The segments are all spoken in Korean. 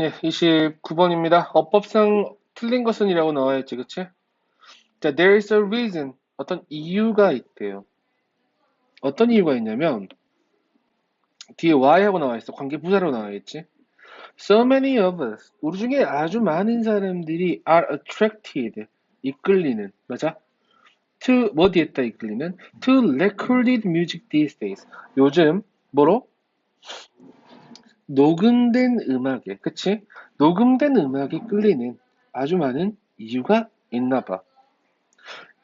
예, 29번입니다. 어법상 틀린 것은 이라고 나와 있지, 그치? 자, there is a reason. 어떤 이유가 있대요. 어떤 이유가 있냐면, 뒤에 why하고 나와 있어. 관계 부사로 나와 있지. So many of us. 우리 중에 아주 많은 사람들이 are attracted. 이끌리는. 맞아? To, 뭐 뒤에다 이끌리는? To recorded music these days. 요즘, 뭐로? 녹음된 음악에, 그치? 녹음된 음악에 끌리는 아주 많은 이유가 있나 봐.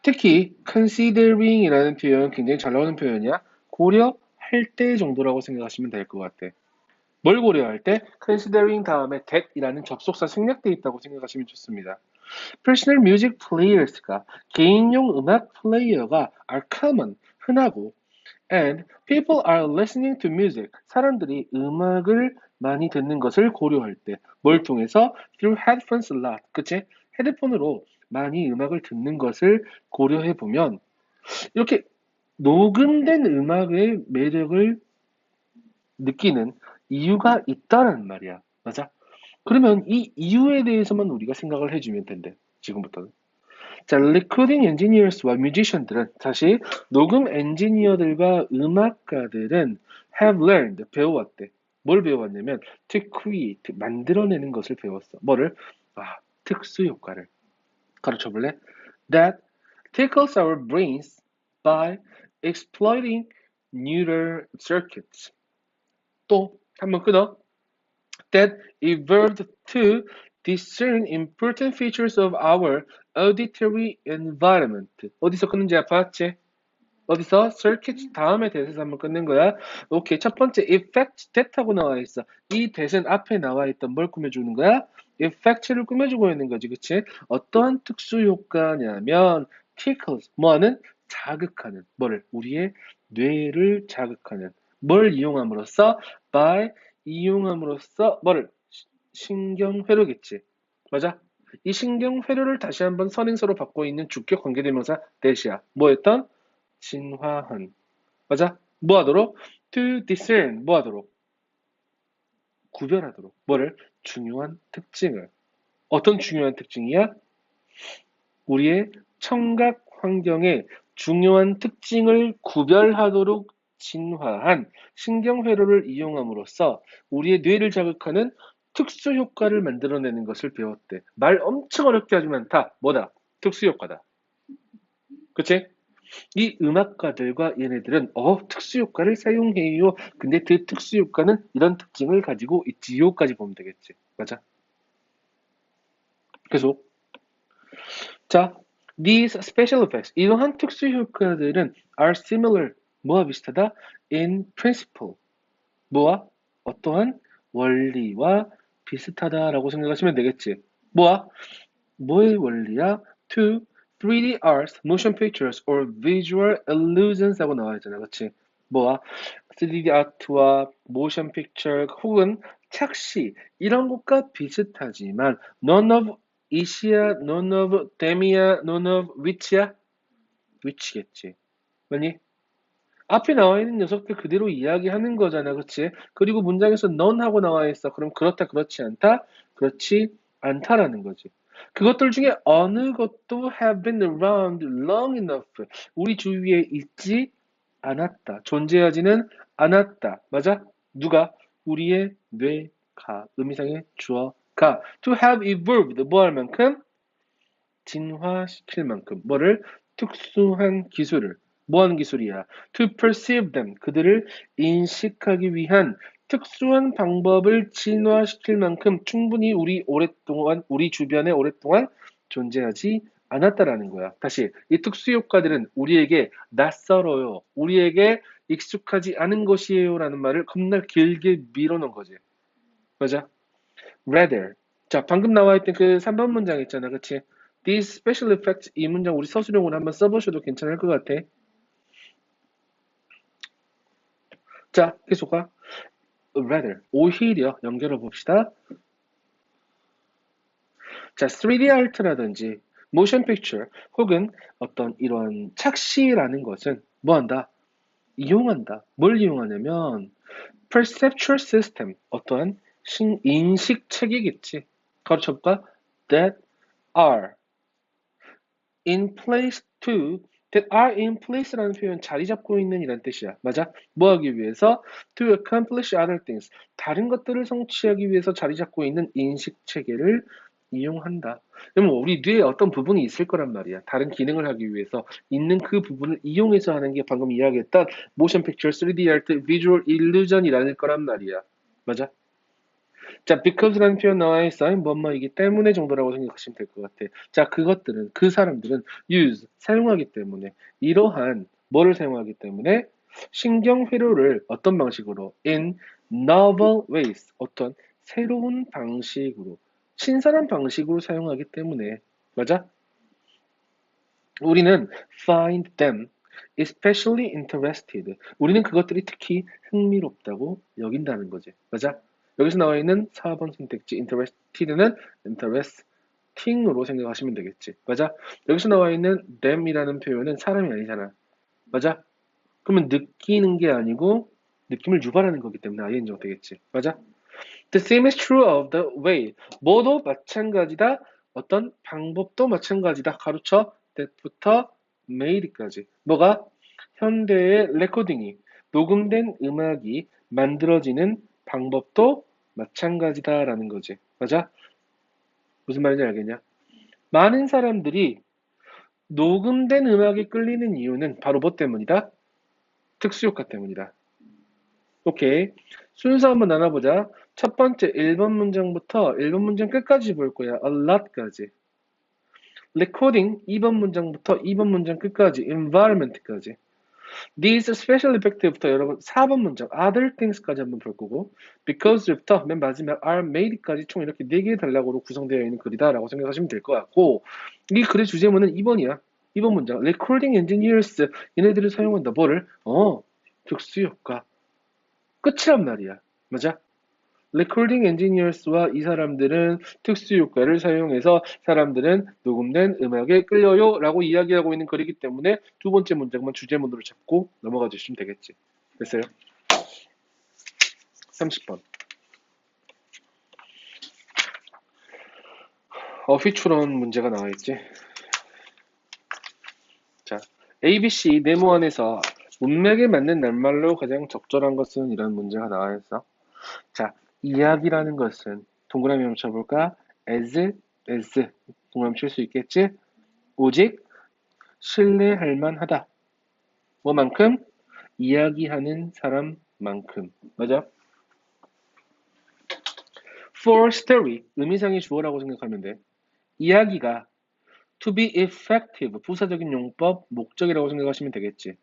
특히 considering이라는 표현 굉장히 잘 나오는 표현이야. 고려할 때 정도라고 생각하시면 될 것 같아. 뭘 고려할 때? considering 다음에 that이라는 접속사 생략되어 있다고 생각하시면 좋습니다. personal music players가 개인용 음악 플레이어가 are common, 흔하고 and people are listening to music. 사람들이 음악을 많이 듣는 것을 고려할 때 뭘 통해서 through headphones a lot. 그치? 헤드폰으로 많이 음악을 듣는 것을 고려해 보면 이렇게 녹음된 음악의 매력을 느끼는 이유가 있다는 말이야. 맞아? 그러면 이 이유에 대해서만 우리가 생각을 해주면 된대. 지금부터는. 자, recording engineers와 musician들은 다시 녹음 엔지니어들과 음악가들은 have learned 배워왔대. 뭘 배워왔냐면 to create 만들어내는 것을 배웠어. 뭐를? 아, 특수 효과를. 가르쳐 볼래? That tickles our brains by exploiting neural circuits. 또 한번 끊어. That evolved to discern important features of our auditory environment. 어디서 끊는지 봤지? 어디서? circuit 다음에 대해서 한번 끊는 거야. 오케이. 첫 번째 effect that하고 나와 있어. 이 that은 앞에 나와 있던 뭘 꾸며주는 거야? effect를 꾸며주고 있는 거지. 그치? 어떠한 특수 효과냐면 tickles. 뭐하는? 자극하는. 뭐를? 우리의 뇌를 자극하는. 뭘 이용함으로써? by 이용함으로써 뭐를? 신경회로겠지. 맞아? 이 신경회로를 다시 한번 선행서로 받고 있는 주격 관계대명사 대시야. 뭐였던? 진화한. 맞아? 뭐하도록? to discern. 뭐하도록? 구별하도록. 뭐를? 중요한 특징을. 어떤 중요한 특징이야? 우리의 청각 환경의 중요한 특징을 구별하도록 진화한 신경회로를 이용함으로써 우리의 뇌를 자극하는 특수 효과를 만들어내는 것을 배웠대. 말 엄청 어렵게 하지만 않다. 뭐다? 특수 효과다. 그치? 이 음악가들과 얘네들은 어 특수 효과를 사용해요. 근데 그 특수 효과는 이런 특징을 가지고 있지요까지 보면 되겠지. 맞아? 계속. 자, these special effects 이러한 특수 효과들은 are similar 뭐와 비슷하다? in principle 뭐와 어떠한 원리와 비슷하다라고 생각하시면 되겠지. 뭐야? 뭐의 원리야? to 3D arts, motion pictures, or visual illusions 하고 나와 있잖아. 그치? 뭐야? 3D 아트와 motion picture 혹은 착시 이런 것과 비슷하지만 none of 이시야, none of them이야, none of which야? which겠지. 뭐니? 앞에 나와 있는 녀석들 그대로 이야기하는 거잖아. 그치? 그리고 문장에서 none 하고 나와 있어. 그럼 그렇다, 그렇지 않다? 그렇지 않다라는 거지. 그것들 중에 어느 것도 have been around long enough. 우리 주위에 있지 않았다. 존재하지는 않았다. 맞아? 누가? 우리의 뇌가. 의미상의 주어가. to have evolved. 뭐 할 만큼? 진화시킬 만큼. 뭐를? 특수한 기술을. 뭐 하는 기술이야? to perceive them. 그들을 인식하기 위한 특수한 방법을 진화시킬 만큼 충분히 우리 오랫동안 우리 주변에 오랫동안 존재하지 않았다라는 거야. 다시 이 특수 효과들은 우리에게 낯설어요. 우리에게 익숙하지 않은 것이에요 라는 말을 겁나 길게 밀어놓은 거지. 맞아? rather. 자, 방금 나와 있던 그 3번 문장 있잖아. 그치? These special effects 이 문장 우리 서술용으로 한번 써보셔도 괜찮을 것 같아. 자, 계속 가. rather, 오히려 연결해 봅시다. 자, 3D 아트라든지 motion picture 혹은 어떤 이런 착시라는 것은 뭐 한다? 이용한다. 뭘 이용하냐면 perceptual system, 어떠한 신, 인식책이겠지. 가르쳐볼까? That are in place to that are in place라는 표현 자리 잡고 있는 이란 뜻이야. 맞아? 뭐 하기 위해서? to accomplish other things. 다른 것들을 성취하기 위해서 자리 잡고 있는 인식 체계를 이용한다. 그러면 우리 뇌에 어떤 부분이 있을 거란 말이야. 다른 기능을 하기 위해서 있는 그 부분을 이용해서 하는 게 방금 이야기했던 motion picture, 3D art, visual illusion이라는 거란 말이야. 맞아? 자, because라는 표현 나와 있어. 뭐뭐이기 때문에 정도라고 생각하시면 될 것 같아. 자, 그것들은, 그 사람들은 use, 사용하기 때문에, 이러한, 뭐를 사용하기 때문에, 신경 회로를 어떤 방식으로, in novel ways, 어떤 새로운 방식으로, 신선한 방식으로 사용하기 때문에, 맞아? 우리는 find them especially interested. 우리는 그것들이 특히 흥미롭다고 여긴다는 거지. 맞아? 여기서 나와 있는 4번 선택지 interested는 interesting으로 생각하시면 되겠지. 맞아? 여기서 나와 있는 them이라는 표현은 사람이 아니잖아. 맞아? 그러면 느끼는 게 아니고 느낌을 유발하는 거기 때문에 ing가 되겠지. 맞아? The same is true of the way. 뭐도 마찬가지다. 어떤 방법도 마찬가지다. 가로쳐 that부터 made까지. 뭐가? 현대의 레코딩이 녹음된 음악이 만들어지는 방법도 마찬가지다라는 거지. 맞아? 무슨 말인지 알겠냐? 많은 사람들이 녹음된 음악에 끌리는 이유는 바로 뭐 때문이다? 특수효과 때문이다. 오케이. 순서 한번 나눠보자. 첫 번째 1번 문장부터 1번 문장 끝까지 볼 거야. a lot까지. recording 2번 문장부터 2번 문장 끝까지 environment까지. These special effect부터 여러분 4번 문장 other things까지 한번 볼 거고 because부터 맨 마지막 are made까지 총 이렇게 4개의 단락으로 구성되어 있는 글이다 라고 생각하시면 될 것 같고 이 글의 주제문은 2번이야 2번 문장 recording engineers 얘네들을 사용한다 뭐를? 어 특수효과 끝이란 말이야 맞아? 레코딩 엔지니어스와 이 사람들은 특수 효과를 사용해서 사람들은 녹음된 음악에 끌려요 라고 이야기하고 있는 글이기 때문에 두 번째 문장만 주제문으로 잡고 넘어가 주시면 되겠지. 됐어요? 30번. 어휘추론 문제가 나와 있지. 자, ABC 네모 안에서 문맥에 맞는 낱말로 가장 적절한 것은 이런 문제가 나와 있어. 자, 이야기라는 것은 동그라미 쳐볼까? as, as 동그라미 칠 수 있겠지? 오직 신뢰할 만하다. 뭐만큼? 이야기하는 사람만큼. 맞아? for story, 의미상의 주어라고 생각하면 돼. 이야기가 to be effective, 부사적인 용법, 목적이라고 생각하시면 되겠지.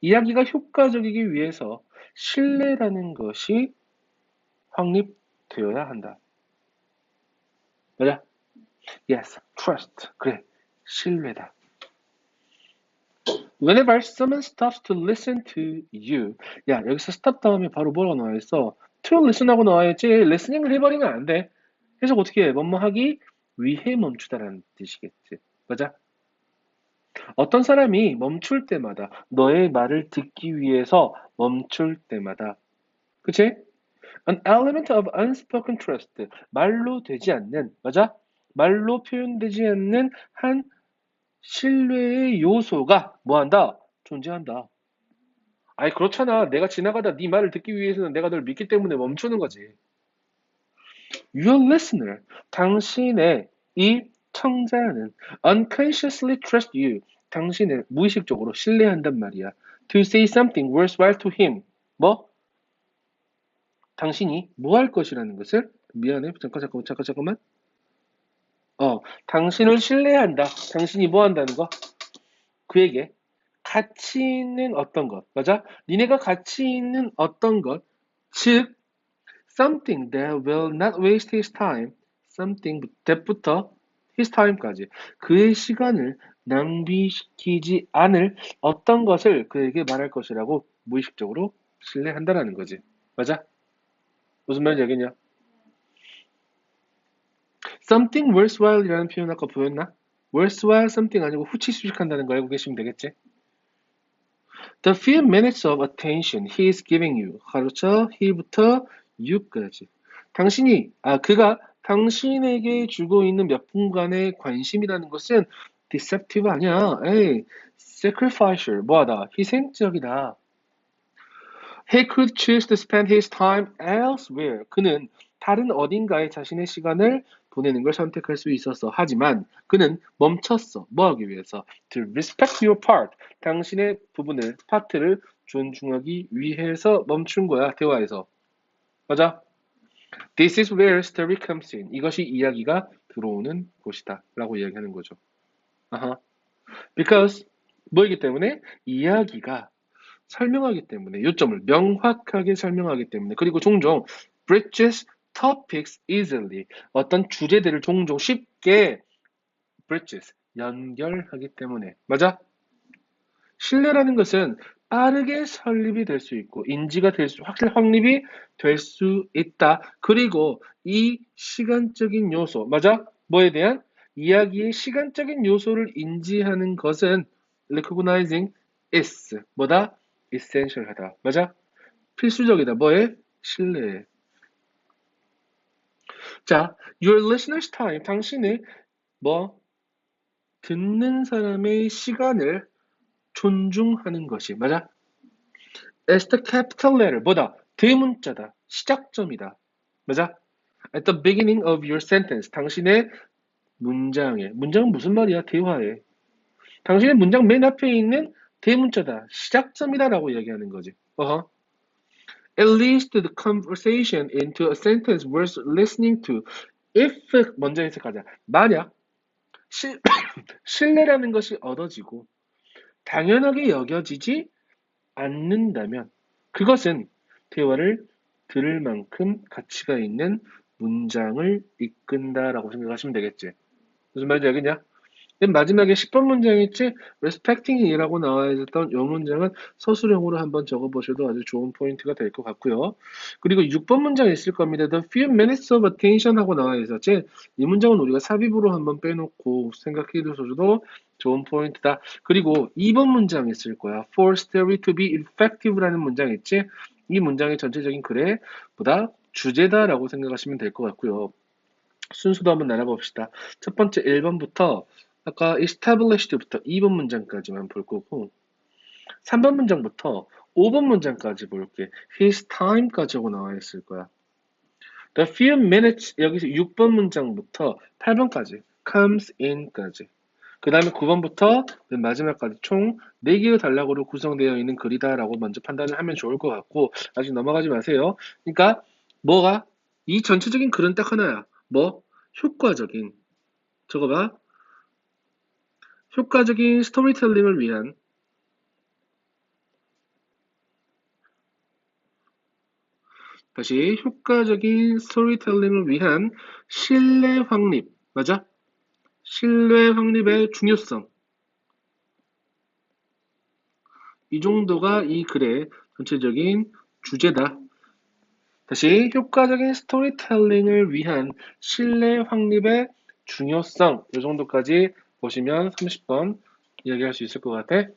이야기가 효과적이기 위해서 신뢰라는 것이 확립되어야 한다. 맞아? Yes, trust. 그래, 신뢰다. Whenever someone stops to listen to you. 야, 여기서 stop 다음에 바로 뭐라고 나와 있어? to listen하고 나와 있지. listening을 해버리면 안 돼. 해석 어떻게 해? 뭐뭐 하기 위해 멈추다라는 뜻이겠지. 맞아? 어떤 사람이 멈출 때마다 너의 말을 듣기 위해서 멈출 때마다 그치? An element of unspoken trust. 말로 되지 않는, 맞아? 말로 표현되지 않는 한 신뢰의 요소가 뭐한다? 존재한다. 아니 그렇잖아. 내가 지나가다 네 말을 듣기 위해서는 내가 널 믿기 때문에 멈추는 거지. Your listener, 당신의 이 청자는 unconsciously trust you, 당신을 무의식적으로 신뢰한단 말이야. To say something worthwhile to him. 뭐? 당신이 뭐할 것이라는 것을? 미안해. 잠깐 잠깐 잠깐 잠깐만. 어 당신을 신뢰한다. 당신이 뭐 한다는 거? 그에게 가치 있는 어떤 것. 맞아? 니네가 가치 있는 어떤 것즉 something that will not waste his time. something that부터 his time까지. 그의 시간을 낭비시키지 않을 어떤 것을 그에게 말할 것이라고 무의식적으로 신뢰한다라는 거지. 맞아 무슨 말인지 알겠냐? something worthwhile이라는 표현 아까 보였나? worthwhile something 아니고 후치 수식한다는 거 알고 계시면 되겠지? The few minutes of attention he is giving you. 가로쳐 he부터 you까지. 당신이, 아, 그가 당신에게 주고 있는 몇 분간의 관심이라는 것은 deceptive 아니야. 에이, sacrificial, 뭐하다, 희생적이다. He could choose to spend his time elsewhere. 그는 다른 어딘가에 자신의 시간을 보내는 걸 선택할 수 있었어. 하지만 그는 멈췄어. 뭐 하기 위해서? To respect your part. 당신의 부분을, 파트를 존중하기 위해서 멈춘 거야. 대화에서. 맞아? This is where story comes in. 이것이 이야기가 들어오는 곳이다. 라고 이야기하는 거죠. 아하. Because 뭐이기 때문에 이야기가 설명하기 때문에 요점을 명확하게 설명하기 때문에 그리고 종종 bridges topics easily 어떤 주제들을 종종 쉽게 bridges 연결하기 때문에 맞아? 신뢰라는 것은 빠르게 설립이 될 수 있고 인지가 될 수, 확실 확립이 될 수 있다. 그리고 이 시간적인 요소, 맞아? 뭐에 대한 이야기의 시간적인 요소를 인지하는 것은 recognizing is 뭐다? Essential하다. 맞아? 필수적이다. 뭐에? 신뢰에. 자, your listener's time, 당신의 뭐 듣는 사람의 시간을 존중하는 것이 맞아? As the capital letter, 뭐다? 대문자다. 시작점이다. 맞아? At the beginning of your sentence, 당신의 문장에 문장은 무슨 말이야? 대화에. 당신의 문장 맨 앞에 있는 대문자다. 시작점이다라고 이야기하는 거지. 어허. At least the conversation into a sentence worth listening to. If 먼저 해석하자. 만약 실, 신뢰라는 것이 얻어지고 당연하게 여겨지지 않는다면 그것은 대화를 들을 만큼 가치가 있는 문장을 이끈다라고 생각하시면 되겠지. 무슨 말인지 알겠냐? 맨 마지막에 10번 문장 있지? respecting이라고 나와 있었던 이 문장은 서술형으로 한번 적어보셔도 아주 좋은 포인트가 될 것 같고요. 그리고 6번 문장 있을 겁니다. The few minutes of attention 하고 나와 있었지? 이 문장은 우리가 삽입으로 한번 빼놓고 생각해 두셔도 좋은 포인트다. 그리고 2번 문장 있을 거야. For story to be effective라는 문장 있지? 이 문장의 전체적인 글에 보다 주제다라고 생각하시면 될 것 같고요. 순서도 한번 나눠봅시다. 첫 번째 1번부터 아까 established부터 2번 문장까지만 볼 거고 3번 문장부터 5번 문장까지 볼게. his time까지 하고 나와 있을 거야. The few minutes 여기서 6번 문장부터 8번까지 comes in까지 그 다음에 9번부터 마지막까지 총 4개의 단락으로 구성되어 있는 글이다 라고 먼저 판단을 하면 좋을 것 같고 아직 넘어가지 마세요. 그러니까 뭐가 이 전체적인 글은 딱 하나야. 뭐 효과적인 저거 봐. 효과적인 스토리텔링을 위한 다시 효과적인 스토리텔링을 위한 신뢰 확립 맞아? 신뢰 확립의 중요성 이 정도가 이 글의 전체적인 주제다. 다시 효과적인 스토리텔링을 위한 신뢰 확립의 중요성 이 정도까지 보시면 30번 이야기할 수 있을 것 같아.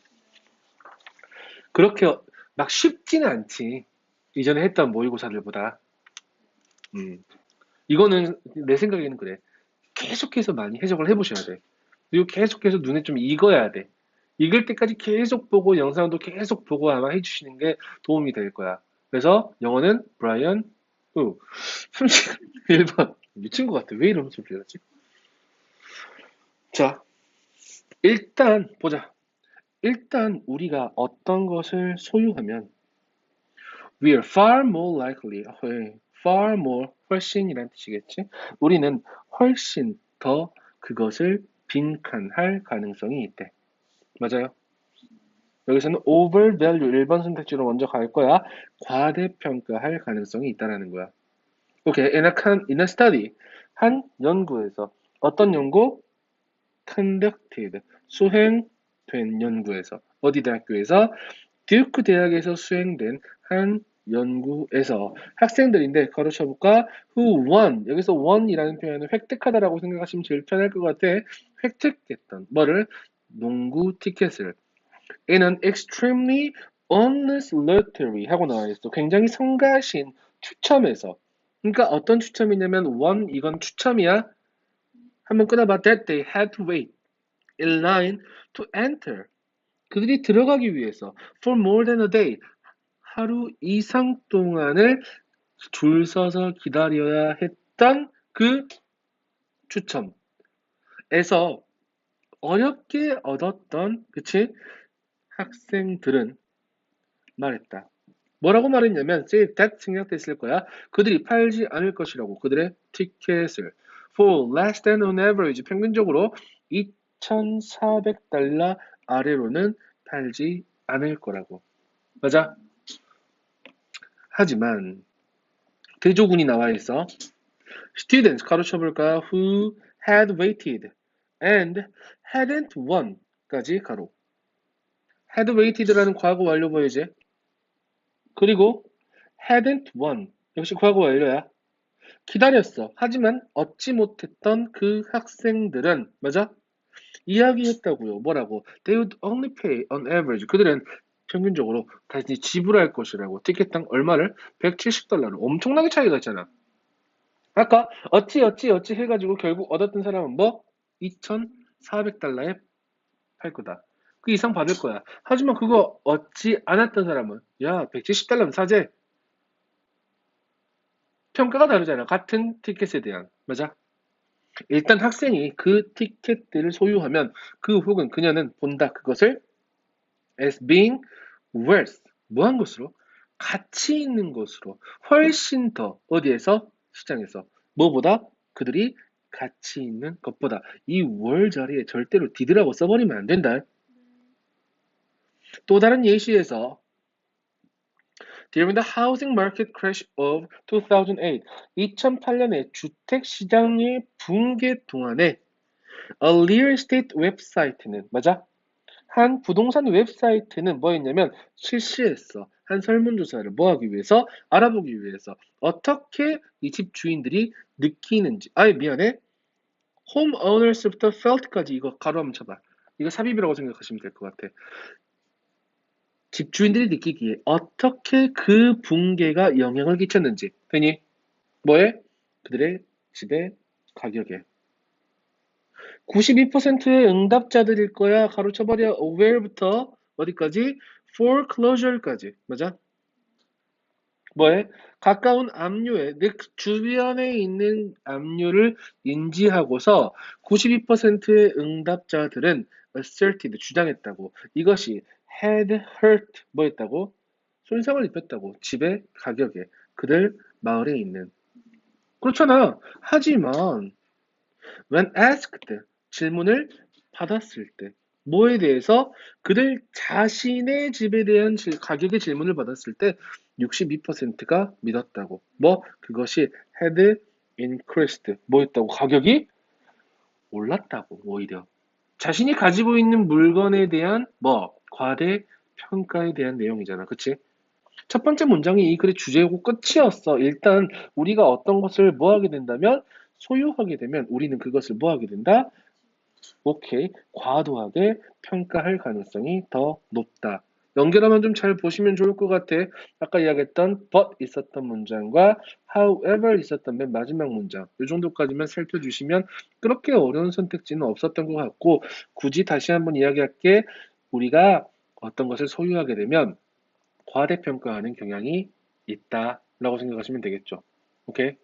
그렇게 막 쉽지는 않지. 이전에 했던 모의고사들보다. 음. 이거는 내 생각에는 그래. 계속해서 많이 해석을 해보셔야 돼. 그리고 계속해서 눈에 좀 익어야 돼. 익을 때까지 계속 보고 영상도 계속 보고 아마 해주시는 게 도움이 될 거야. 그래서 영어는 브라이언 우 31번 미친 것 같아. 왜 이러면 소리를 하지? 자, 일단 보자. 일단 우리가 어떤 것을 소유하면 we are far more likely, far more, 훨씬이란 뜻이겠지? 우리는 훨씬 더 그것을 빈칸할 가능성이 있대. 맞아요? 여기서는 overvalue 1번 선택지로 먼저 갈 거야. 과대평가할 가능성이 있다라는 거야. 오케이. Okay. In, a, in a study. 한 연구에서 어떤 연구? conducted. 수행된 연구에서 어디 대학교에서 듀크 대학에서 수행된 한 연구에서 학생들인데 가로쳐볼까? who won 여기서 won이라는 표현은 획득하다라고 생각하시면 제일 편할 것 같아. 획득했던 뭐를 농구 티켓을 in an extremely honest lottery 하고 나와 있어. 굉장히 성가신 추첨에서 그러니까 어떤 추첨이냐면 one 이건 추첨이야. 한번 끊어봐. That they had to wait in line to enter. 그들이 들어가기 위해서 for more than a day 하루 이상 동안을 줄 서서 기다려야 했던 그 추첨에서 어렵게 얻었던 그치 학생들은 말했다. 뭐라고 말했냐면 say that 생략돼 있을 거야. 그들이 팔지 않을 것이라고 그들의 티켓을 for less than on average 평균적으로 2,400달러 아래로는 팔지 않을 거라고. 맞아? 하지만 대조군이 나와 있어. Students 가로쳐 볼까? Who had waited and hadn't won까지 가로. had waited라는 과거 완료어 이제 그리고 hadn't won 역시 과거 완료야. 기다렸어. 하지만 얻지 못했던 그 학생들은 맞아? 이야기했다고요. 뭐라고? They would only pay on average. 그들은 평균적으로 다시 지불할 것이라고. 티켓당 얼마를? 170달러를. 엄청나게 차이가 있잖아. 아까 어찌 어찌 어찌 해가지고 결국 얻었던 사람은 뭐? 2,400달러에 팔 거다. 그 이상 받을 거야. 하지만 그거 얻지 않았던 사람은 야 170달러면 사재. 평가가 다르잖아. 같은 티켓에 대한. 맞아? 일단 학생이 그 티켓들을 소유하면 그 혹은 그녀는 본다. 그것을 as being worth. 뭐한 것으로? 가치 있는 것으로. 훨씬 더 어디에서? 시장에서. 뭐보다? 그들이 가치 있는 것보다. 이 월 자리에 절대로 디드라고 써버리면 안 된다. 또 다른 예시에서 During the housing market crash of 2008, 2008년에 주택 시장의 붕괴 동안에 a real estate 웹사이트는 맞아? 한 부동산 웹사이트는 뭐였냐면 실시했어. 한 설문조사를 뭐하기 위해서? 알아보기 위해서. 어떻게 이 집 주인들이 느끼는지. 아예 미안해. homeowners부터 felt까지 이거 가로 한번 쳐봐. 이거 삽입이라고 생각하시면 될 것 같아. 집주인들이 느끼기에 어떻게 그 붕괴가 영향을 끼쳤는지. 되니? 뭐에? 그들의 집의 가격에. 92%의 응답자들일 거야. 가로쳐버려. where부터 어디까지? foreclosure까지. 맞아? 뭐에? 가까운 압류에, 즉 주변에 있는 압류를 인지하고서 92%의 응답자들은 asserted, 주장했다고. 이것이 had hurt, 뭐였다고? 손상을 입혔다고. 집의 가격에. 그들 마을에 있는. 그렇잖아. 하지만 when asked, 질문을 받았을 때 뭐에 대해서 그들 자신의 집에 대한 질, 가격의 질문을 받았을 때 62%가 믿었다고. 뭐 그것이 had increased 뭐였다고 가격이 올랐다고 오히려 자신이 가지고 있는 물건에 대한 뭐 과대 평가에 대한 내용이잖아. 그치? 첫 번째 문장이 이 글의 주제고 끝이었어. 일단 우리가 어떤 것을 뭐 하게 된다면 소유하게 되면 우리는 그것을 뭐 하게 된다? 오케이. 과도하게 평가할 가능성이 더 높다. 연결하면 좀 잘 보시면 좋을 것 같아. 아까 이야기했던 but 있었던 문장과 however 있었던 맨 마지막 문장. 이 정도까지만 살펴주시면 그렇게 어려운 선택지는 없었던 것 같고 굳이 다시 한번 이야기할게. 우리가 어떤 것을 소유하게 되면 과대평가하는 경향이 있다라고 생각하시면 되겠죠. 오케이?